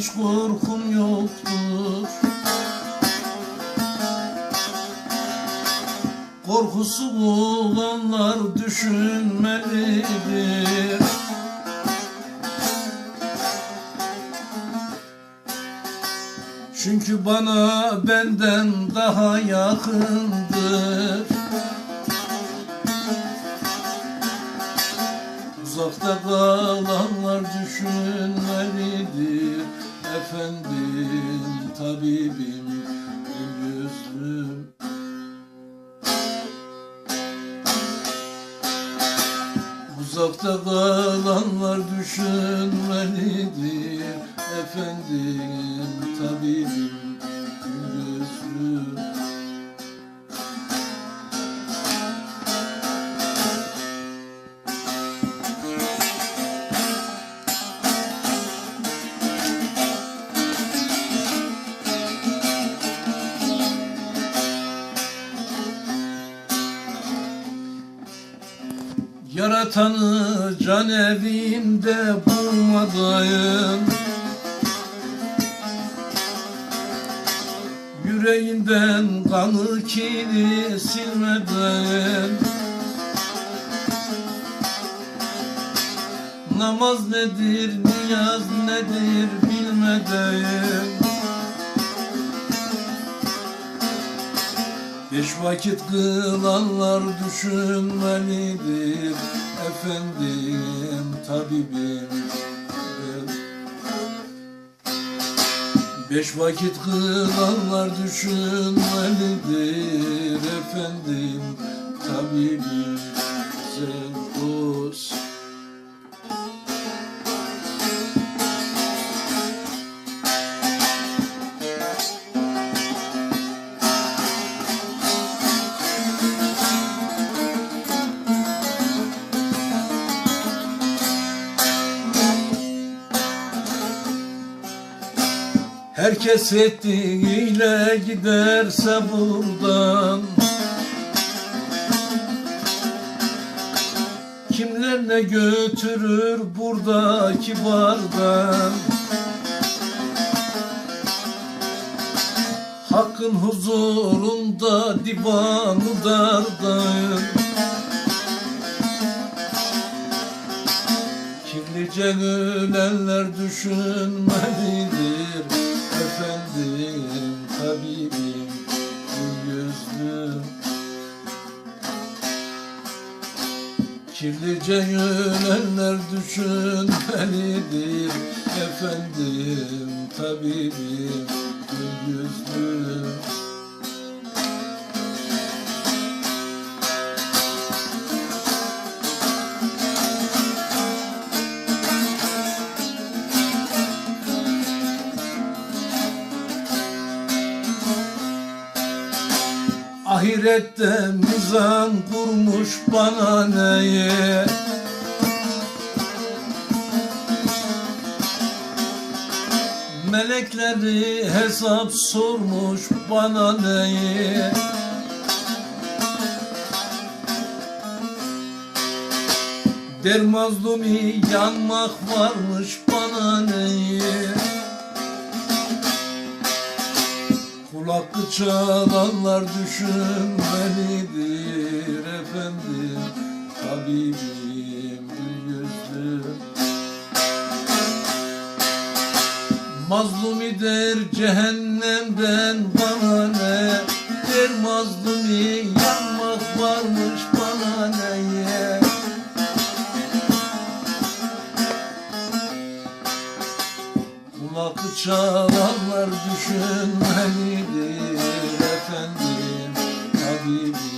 hiç korkum yoktur. Korkusu olanlar düşünmelidir. Çünkü bana benden daha yakındır. Uzakta kalanlar düşünmelidir Efendim, tabibim, gül yüzlüm. Uzakta kalanlar düşünmelidir. Efendim, tabibim, Yaratanı can evimde bulmadayım. Yüreğinden kanı kini silmeden Namaz nedir, niyaz nedir bilmeden Beş vakit kılanlar düşünmelidir. Efendim, tabibim. Beş vakit kılanlar düşünmelidir. Efendim, tabibim. Güzel dost Herkes ettiğiyle giderse buradan. Kimler ne götürür buradaki bardan? Hakkın huzurunda divanı dardayım Kirlice ölenler düşünmelidir Efendim, tabibim, gül yüzlüm Kirlice ölenler düşünmelidir Efendim, tabibim, gül yüzlüm Ahirette nizam kurmuş bana neye? Melekleri hesap sormuş bana neye? Der mazlumi yanmak varmış bana neye Kulaklı çalanlar düşünmelidir efendim. Tabibim gül yüzlüm Mazlumi der cehennemden bana ne? Der mazlumi yanmak varmış bana neye? Kulaklı çalanlar düşünmelidir efendim Habibim